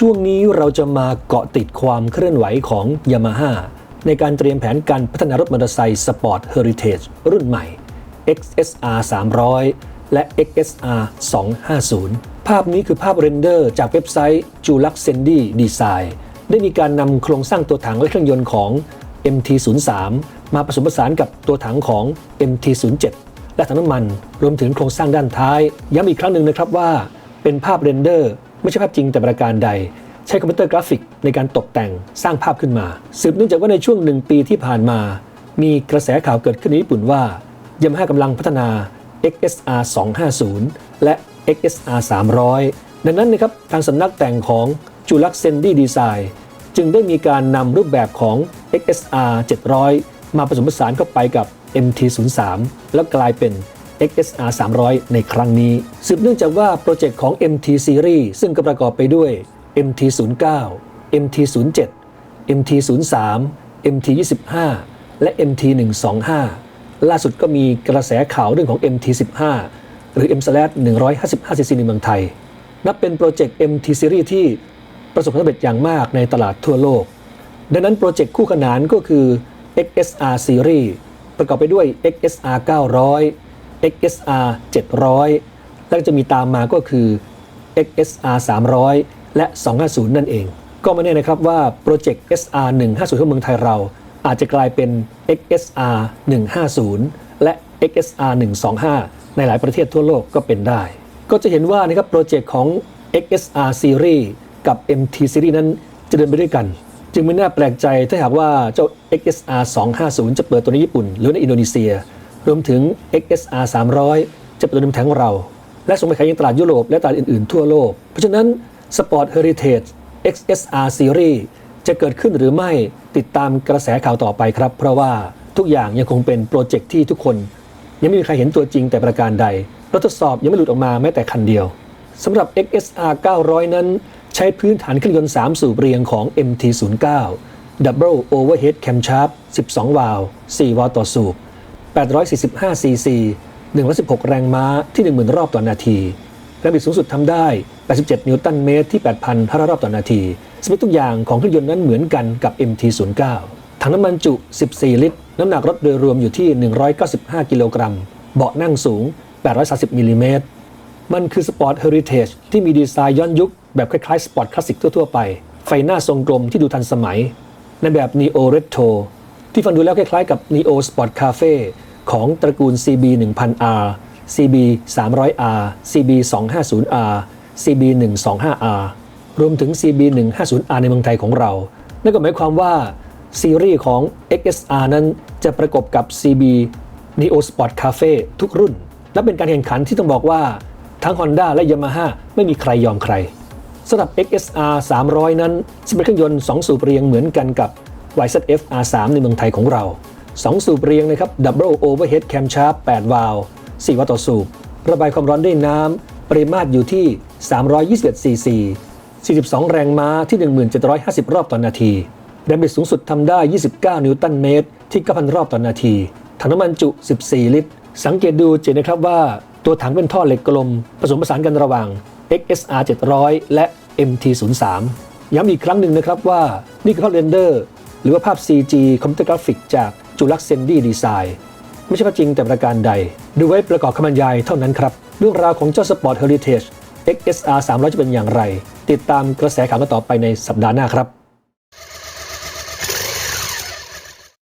ช่วงนี้เราจะมาเกาะติดความเคลื่อนไหวของ Yamaha ในการเตรียมแผนการพัฒนารถมอเตอร์ไซค์สปอร์ตเฮอริเทจรุ่นใหม่ XSR 300 และ XSR 250 ภาพนี้คือภาพเรนเดอร์จากเว็บไซต์ j u l u x s e n d y Design ได้มีการนำโครงสร้างตัวถังและเครื่องยนต์ของ MT03 มาผสมผสานกับตัวถังของ MT07 และถังน้ำมัน รวมถึงโครงสร้างด้านท้าย ย้ำอีกครั้งหนึ่งนะครับว่า เป็นภาพเรนเดอร์ ไม่ใช่ภาพจริงแต่ประการใด ใช้คอมพิวเตอร์กราฟิกในการตกแต่งสร้างภาพขึ้นมา สืบเนื่องจากว่าในช่วงหนึ่งปีที่ผ่านมา มีกระแสข่าวเกิดขึ้นในญี่ปุ่นว่า Yamaha กำลังพัฒนา XSR 250 และ XSR 300 ดังนั้นนะครับทางสำนักแต่งของ j u l u x s e n d y Design จึงได้มีการนำรูปแบบของ XSR 700 มาผสมผสานเข้าไปกับ MT03 แล้วกลายเป็น XSR 300 ในครั้งนี้ สืบเนื่องจากว่าโปรเจกต์ของ MT Series ซึ่งก็ประกอบไปด้วย MT09 MT07 MT03 MT25 และ MT125 ล่าสุดก็มีกระแสข่าวเรื่องของ MT15 หรือ M155cc ในเมืองไทย นับเป็นโปรเจกต์ MT Series ที่ประสบความสำเร็จอย่างมากในตลาดทั่วโลก ดังนั้นโปรเจกต์คู่ขนานก็คือ XSR Series ประกอบไปด้วย XSR 900 XSR 700 และจะมีตามมาก็คือ XSR 300 และ 250 นั่นเอง ก็ไม่แน่นะครับว่าโปรเจกต์ SR 150ของเมืองไทยเรา อาจจะกลายเป็น XSR 150 และ XSR 125 ในหลายประเทศทั่วโลกก็เป็นได้ ก็จะเห็นว่านะครับโปรเจกต์ของ XSR Series กับ MT Series นั้นจะเดินไปด้วยกัน จึงไม่น่าแปลกใจถ้าหากว่าเจ้า XSR 250 จะเปิดตัวในญี่ปุ่น หรือในอินโดนีเซีย รวมถึง XSR 300 จะเปิดตัวในแถงเรา และส่งไปขายยังตลาดยุโรปและตลาดอื่นๆทั่วโลก เพราะฉะนั้น Sport Heritage XSR Series จะเกิดขึ้นหรือไม่ติดตามกระแสข่าวต่อไปครับ เพราะว่าทุกอย่างยังคงเป็นโปรเจกต์ที่ทุกคน ยังไม่มีใครเห็นตัวจริงแต่ประการใดรถทดสอบยังไม่หลุดออกมาแม้แต่คันเดียวสำหรับ XSR 900 นั้น ใช้พื้นฐานเครื่องยนต์ 3 สูบเรียงของ MT09 Double Overhead Camshaft 12 วาล์ว4วาล์วต่อสูบ 845 cc 116 แรงม้าที่ 10,000 รอบต่อนาที แรงบิดสูงสุดทำได้ 87 นิวตันเมตรที่ 8,500 รอบต่อนาทีสเปคทุกอย่างของเครื่องยนต์นั้นเหมือนกันกับ MT09 ถังน้ำมันจุ 14 ลิตร น้ำหนักรถโดยรวมอยู่ที่ 195 กิโลกรัม เบาะนั่งสูง 830มิลลิเมตร มันคือสปอร์ตเฮอริเทจที่มีดีไซน์ย้อนยุค แบบคล้ายๆสปอร์ตคลาสสิกทั่วๆไป ไฟหน้าทรงกลมที่ดูทันสมัย ในแบบ Neo Retro ที่ฟังดูแล้วคล้ายๆกับ Neo Sport Cafe ของตระกูล CB 1000R CB 300R CB 250R CB 125R รวมถึง CB 150R ในเมืองไทยของเรา นั่นก็หมายความว่า ซีรีส์ของ XSR นั้นจะประกบกับ CB Neo Sport Cafe ทุกรุ่น และเป็นการแข่งขันที่ต้องบอกว่า ทั้ง Honda และ Yamaha ไม่มีใครยอมใครสำหรับ XSR 300 นั้นจะเป็นเครื่องยนต์ 2 สูบเรียงเหมือนกันกับ YZF R3 ในเมืองไทยของเรา 2 สูบเรียงนะครับ Double Overhead Camshaft 8 วาล์ว4วัตต์ต่อสูบ ระบายความร้อนด้วยน้ำ ปริมาตรอยู่ที่ 321 cc 42 แรงม้าที่ 1750 รอบต่อนนาที แรงบิดสูงสุดทำได้ 29 นิวตันเมตร ที่ 9,000 รอบต่อนนาที ถังน้ำมันจุ 14 ลิตร สังเกตดูจะเห็นนะครับว่าตัวถังเป็นท่อเหล็กกลม ผสมผสานกันระหว่าง XSR 700 และ MT03 ย้ำอีกครั้งหนึ่งนะครับว่านี่คือภาพเรนเดอร์ หรือว่าภาพ CG คอมพิวเตอร์กราฟิกจาก จุลักเซนดี้ดีไซน์ ไม่ใช่ภาพจริงแต่ประการใด ดูไว้ประกอบคำบรรยายเท่านั้นครับ เรื่องราวของเจ้าสปอร์ตเฮอริเทจ XSR 300 จะเป็นอย่างไร ติดตามกระแสข่าวกันต่อไปในสัปดาห์หน้าครับ